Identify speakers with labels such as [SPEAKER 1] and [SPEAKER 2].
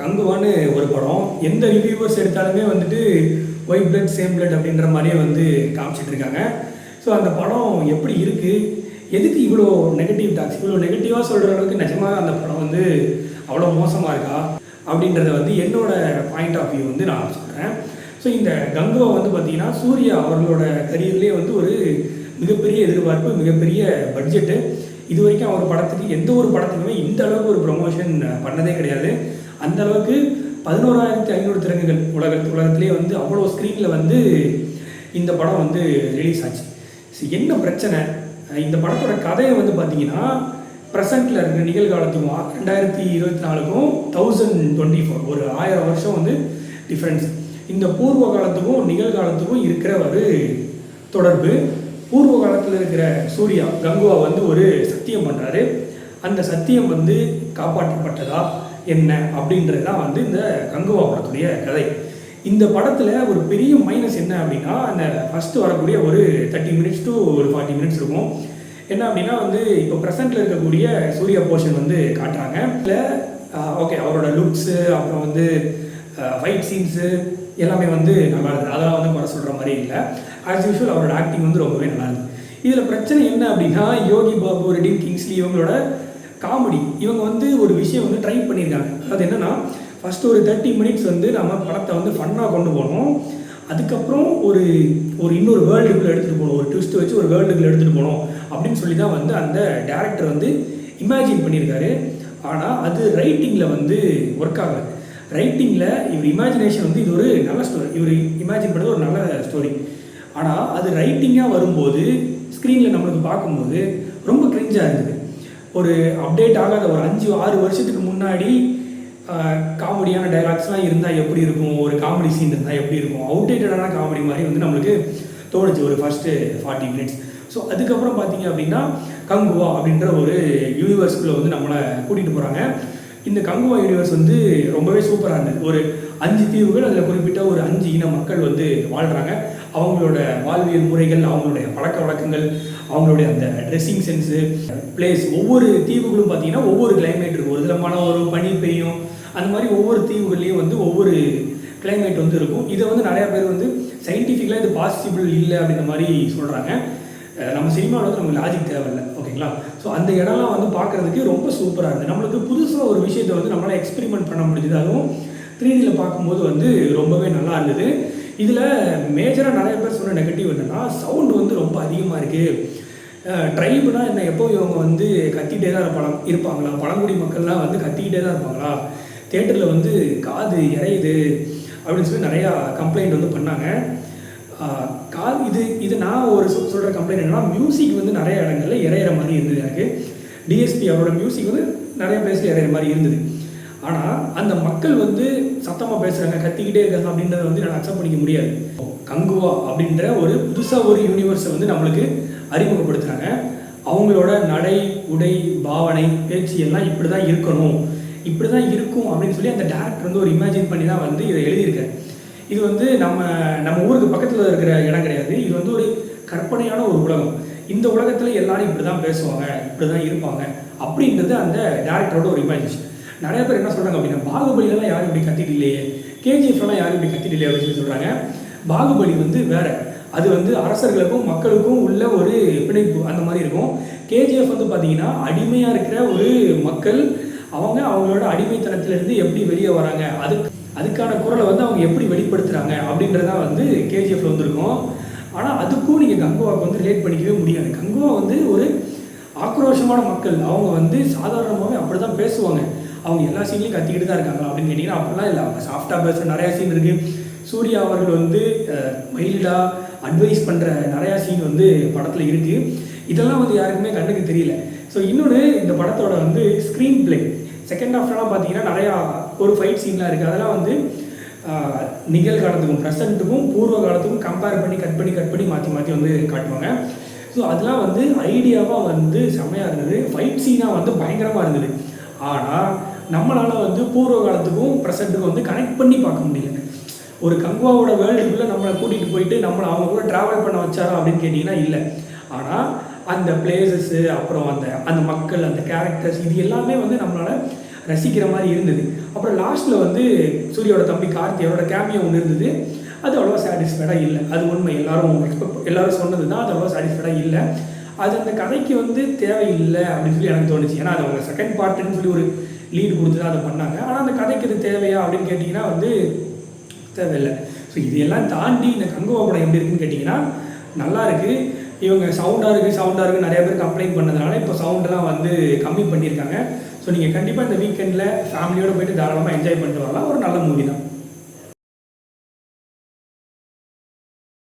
[SPEAKER 1] கங்குவான்னு ஒரு படம். எந்த ரிவ்யூவர்ஸ் எடுத்தாலுமே வந்துட்டு ஒயிட் பிளட் சேம் பிளட் அப்படின்ற மாதிரியே வந்து காமிச்சிட்டு இருக்காங்க ஸோ அந்த படம் எப்படி இருக்குது எதுக்கு இவ்வளோ நெகட்டிவ் டாக்ஸ் இவ்வளோ நெகட்டிவாக சொல்கிற அளவுக்கு நிஜமாக அந்த படம் வந்து அவ்வளோ மோசமாக இருக்கா? அப்படின்றத வந்து என்னோட பாயிண்ட் ஆஃப் வியூ வந்து நான் சொல்கிறேன் ஸோ இந்த கங்குவா வந்து பார்த்திங்கன்னா சூர்யா அவர்களோட கரியர்லேயே வந்து ஒரு மிகப்பெரிய எதிர்பார்ப்பு மிகப்பெரிய பட்ஜெட்டு இது வரைக்கும் அவர் படத்துக்கு எந்த ஒரு படத்துக்குமே இந்த அளவுக்கு ஒரு ப்ரொமோஷன் பண்ணதே கிடையாது. அந்த அளவுக்கு பதினோராயிரத்தி ஐநூறு திறங்குகள் உலகத்து உலகத்திலே வந்து அவ்வளோ ஸ்க்ரீனில் வந்து இந்த படம் வந்து ரிலீஸ் ஆச்சு. ஸோ என்ன பிரச்சனை? இந்த படத்தோட கதையை வந்து பார்த்தீங்கன்னா ப்ரெசண்ட்டில் இருக்கிற நிகழ்காலத்துக்கும் ரெண்டாயிரத்தி இருபத்தி நாலுக்கும் தௌசண்ட் டுவெண்ட்டி ஃபோர் ஒரு ஆயிரம் வருஷம் வந்து டிஃப்ரென்ஸ் இந்த பூர்வ காலத்துக்கும் நிகழ்காலத்துக்கும் இருக்கிற ஒரு தொடர்பு. பூர்வ காலத்தில் இருக்கிற சூர்யா கங்குவா வந்து ஒரு சத்தியம் பண்ணுறாரு அந்த சத்தியம் வந்து காப்பாற்றப்பட்டதா? என்ன அப்படின்றது தான் வந்து இந்த கங்குவா படத்துடைய கதை. இந்த படத்தில் ஒரு பெரிய மைனஸ் என்ன அப்படின்னா அந்த ஃபஸ்ட்டு வரக்கூடிய ஒரு தேர்ட்டி மினிட்ஸ் டு ஒரு ஃபார்ட்டி மினிட்ஸ் இருக்கும். என்ன அப்படின்னா வந்து இப்போ ப்ரெசென்ட்டில் இருக்கக்கூடிய சூர்யா போர்ஷன் வந்து காட்டுறாங்க. இல்லை ஓகே அவரோட லுக்ஸு அப்புறம் வந்து ஃபைட் சீன்ஸு எல்லாமே வந்து நல்லா அதெல்லாம் வந்து குறை சொல்கிற மாதிரி இல்லை. ஆஸ் யூஷுவல் அவரோட ஆக்டிங் வந்து ரொம்பவே நல்லா இதில் பிரச்சனை என்ன அப்படின்னா யோகி பாபு ரெடின் கிங்ஸ்லி இவங்களோட காமெடி. இவங்க வந்து ஒரு விஷயம் வந்து ட்ரை பண்ணியிருக்காங்க அது என்னன்னா ஃபர்ஸ்ட் ஒரு தேர்ட்டி மினிட்ஸ் வந்து நம்ம படத்தை வந்து ஃபன்னாக கொண்டு போனோம். அதுக்கப்புறம் ஒரு ஒரு இன்னொரு வேர்ல்டுக்குள்ளே எடுத்துகிட்டு போகணும் ஒரு ட்விஸ்ட் வச்சு ஒரு வேர்ல்டுக்குள்ளே எடுத்துகிட்டு போகணும் அப்படின்னு சொல்லி தான் வந்து அந்த டேரக்டர் வந்து இமேஜின் பண்ணியிருக்காரு ஆனால் அது ரைட்டிங்கில் வந்து ஒர்க் ஆகலை. ரைட்டிங்கில் இவர் இமேஜினேஷன் வந்து இது ஒரு நல்ல ஸ்டோரி இவர் இமேஜின் பண்ணது ஒரு நல்ல ஸ்டோரி ஆனால் அது ரைட்டிங்காக வரும்போது ஸ்க்ரீனில் நம்மளுக்கு பார்க்கும்போது ரொம்ப கிரிஞ்சாக இருந்தது. ஒரு அப்டேட் ஆகாத ஒரு அஞ்சு ஆறு வருஷத்துக்கு முன்னாடி காமெடியான டைலாக்ஸ்லாம் இருந்தால் எப்படி இருக்கும்? ஒரு காமெடி சீன் இருந்தால் எப்படி இருக்கும்? அவுடேட்டடான காமெடி மாதிரி வந்து நம்மளுக்கு தோணுச்சு ஒரு ஃபஸ்ட்டு ஃபார்ட்டி மினிட்ஸ் ஸோ அதுக்கப்புறம் பார்த்தீங்க அப்படின்னா கங்குவா அப்படின்ற ஒரு யூனிவர்ஸ்குள்ளே வந்து நம்மளை கூட்டிகிட்டு போகிறாங்க இந்த கங்குவா யூனிவர்ஸ் வந்து ரொம்பவே சூப்பராக இருந்தது. ஒரு அஞ்சு தீவுகள் அதில் குறிப்பிட்ட ஒரு அஞ்சு இன மக்கள் வந்து வாழ்கிறாங்க அவங்களோட வாழ்வியல் முறைகள் அவங்களுடைய பழக்க வழக்கங்கள் அவங்களுடைய அந்த ட்ரெஸ்ஸிங் சென்ஸு பிளேஸ் ஒவ்வொரு தீவுகளும் பார்த்தீங்கன்னா ஒவ்வொரு கிளைமேட் இருக்கும். ஒரு இதில் மழை வரும் பனி பெய்யும். அந்த மாதிரி ஒவ்வொரு தீவுகள்லேயும் வந்து ஒவ்வொரு கிளைமேட் வந்து இருக்கும். இதை வந்து நிறையா பேர் வந்து சயின்டிஃபிக்கலாக இது பாசிபிள் இல்லை அப்படின்ற மாதிரி சொல்கிறாங்க நம்ம சினிமாவில் வந்து நமக்கு லாஜிக் தேவையில்லை. ஓகேங்களா? ஸோ அந்த இடம்லாம் வந்து பார்க்குறதுக்கு ரொம்ப சூப்பராக இருந்தது நம்மளுக்கு புதுசாக ஒரு விஷயத்தை வந்து நம்மளால் எக்ஸ்பெரிமெண்ட் பண்ண முடிஞ்சது. அதுவும் த்ரீ டியில் பார்க்கும்போது வந்து ரொம்பவே நல்லா இருந்தது. இதில் மேஜராக நிறைய பேர் சொன்ன நெகட்டிவ் என்னென்னா சவுண்டு வந்து ரொம்ப அதிகமாக இருக்குது ட்ரைபுனா என்ன எப்போ இவங்க வந்து கத்திக்கிட்டே தான் இருப்பாங்க இருப்பாங்களா? பழங்குடி மக்கள்லாம் வந்து கத்திக்கிட்டே தான் இருப்பாங்களா? தேட்டரில் வந்து காது இறையுது அப்படின்னு சொல்லி நிறையா கம்ப்ளைண்ட் வந்து பண்ணாங்க. கா இது இது நான் ஒரு சொல்கிற கம்ப்ளைண்ட் என்னென்னா மியூசிக் வந்து நிறைய இடங்களில் இறையிற மாதிரி இருந்தது எனக்கு டிஎஸ்பி அவரோட மியூசிக் வந்து நிறைய பேசி இறையிற மாதிரி இருந்தது. ஆனால் அந்த மக்கள் வந்து சத்தமாக பேசுகிறாங்க கத்திக்கிட்டே இருக்காங்க அப்படின்றத வந்து நான் அக்செப்ட் பண்ணிக்க முடியாது. கங்குவா அப்படின்ற ஒரு புதுசாக ஒரு யூனிவர்ஸை வந்து நம்மளுக்கு அறிமுகப்படுத்துகிறாங்க அவங்களோட நடை உடை பாவனை பேச்சு எல்லாம் இப்படி தான் இருக்கணும். இப்படி தான் இருக்கும் அப்படின்னு சொல்லி அந்த டேரக்டர் வந்து ஒரு இமேஜின் பண்ணி தான் வந்து இதை எழுதியிருக்காரு. இது வந்து நம்ம நம்ம ஊருக்கு பக்கத்தில் இருக்கிற இடம் கிடையாது. இது வந்து ஒரு கற்பனையான ஒரு உலகம். இந்த உலகத்தில் எல்லாரும் இப்படி தான் பேசுவாங்க இப்படி தான் இருப்பாங்க அப்படின்றது அந்த டேரக்டரோட ஒரு இமேஜினேஷன் நிறைய பேர் என்ன சொல்கிறாங்க அப்படின்னா பாகுபலியெல்லாம் யாரும் இப்படி கத்திட்டு இல்லையே. கேஜிஎஃப்லாம் யாரும் இப்படி கத்திட்டு இல்லையே அப்படின்னு சொல்லி சொல்கிறாங்க பாகுபலி வந்து வேற. அது வந்து அரசர்களுக்கும் மக்களுக்கும் உள்ள ஒரு பிணைப்பு அந்த மாதிரி இருக்கும். கேஜிஎஃப் வந்து பார்த்தீங்கன்னா அடிமையாக இருக்கிற ஒரு மக்கள் அவங்க அவங்களோட அடிமைத்தனத்திலிருந்து எப்படி வெளியே வராங்க அதுக்கு அதுக்கான குரலை வந்து அவங்க எப்படி வெளிப்படுத்துகிறாங்க அப்படின்றதான் வந்து கேஜிஎஃப்ல வந்திருக்கும். ஆனால் அதுக்கும் நீங்கள் கங்குவாவுக்கு வந்து ரிலேட் பண்ணிக்கவே முடியாது. கங்குவா வந்து ஒரு ஆக்ரோஷமான மக்கள். அவங்க வந்து சாதாரணமாகவே அப்படி தான் பேசுவாங்க. அவங்க எல்லா சீன்லையும் கத்திக்கிட்டு தான் இருக்காங்க அப்படின்னு கேட்டிங்கன்னா அப்படிலாம் இல்லை. அவங்க சாஃப்டாக பேசுகிற நிறையா சீன் இருக்குது சூர்யா அவர்கள் வந்து மைல்டாக அட்வைஸ் பண்ணுற நிறையா சீன் வந்து படத்தில் இருக்குது இதெல்லாம் வந்து யாருக்குமே கண்ணுக்கு தெரியல. ஸோ இன்னொன்று இந்த படத்தோட வந்து ஸ்க்ரீன் பிளே செகண்ட் ஹாஃப்லாம் பார்த்தீங்கன்னா நிறையா ஒரு ஃபைட் சீன்லாம் இருக்குது அதெல்லாம் வந்து நிகழ்காலத்துக்கும் ப்ரெசண்ட்டுக்கும் பூர்வ காலத்துக்கும் கம்பேர் பண்ணி கட் பண்ணி கட் பண்ணி மாற்றி மாற்றி வந்து காட்டுவாங்க. ஸோ அதெல்லாம் வந்து ஐடியாவாக வந்து செம்மையாக இருந்தது. ஃபைட் சீனாக வந்து பயங்கரமாக இருந்தது. ஆனால் நம்மளால் வந்து பூர்வ காலத்துக்கும் ப்ரெசண்ட்டுக்கும் வந்து கனெக்ட் பண்ணி பார்க்க முடியல. ஒரு கங்குவாவோட வேர்ல்டுக்குள்ளே நம்மளை கூட்டிகிட்டு போயிட்டு நம்மளை அவங்க கூட ட்ராவல் பண்ண வச்சாரா அப்படின்னு கேட்டிங்கன்னா இல்லை. ஆனால் அந்த பிளேசஸ்ஸு அப்புறம் அந்த அந்த மக்கள் அந்த கேரக்டர்ஸ் இது எல்லாமே வந்து நம்மளால் ரசிக்கிற மாதிரி இருந்தது. அப்புறம் லாஸ்ட்டில் வந்து சூரியோட தம்பி கார்த்தியோட கேமியோ ஒன்று இருந்தது. அது அவ்வளோவா சாட்டிஸ்ஃபைடாக இல்லை. அது உண்மை. எல்லாரும் எக்ஸ்பெக்ட் எல்லாரும் சொன்னது தான் அது அவ்வளோவா சாட்டிஸ்ஃபைடாக இல்லை. அது அந்த கதைக்கு வந்து தேவையில்லை அப்படின்னு சொல்லி எனக்கு தோணுச்சு. ஏன்னா அது அவங்க செகண்ட் பார்ட்டுன்னு சொல்லி ஒரு லீடு கொடுத்து தான் அதை பண்ணாங்க. ஆனால் அந்த கதைக்கு இது தேவையா அப்படின்னு கேட்டிங்கன்னா வந்து தேவையில்லை. ஸோ இதையெல்லாம் தாண்டி இந்த கங்குவா படம் எப்படி இருக்குன்னு கேட்டிங்கன்னா நல்லா இருக்குது இவங்க சவுண்டாக இருக்குது சவுண்டாக இருக்குது நிறைய பேர் கம்ப்ளைண்ட் பண்ணதுனால இப்போ சவுண்டெல்லாம் வந்து கம்மி பண்ணியிருக்காங்க. ஸோ நீங்கள் கண்டிப்பாக இந்த வீக்கெண்டில் ஃபேமிலியோடு போயிட்டு தாராளமாக என்ஜாய் பண்ணிட்டு வரலாம். ஒரு நல்ல மூவி தான்.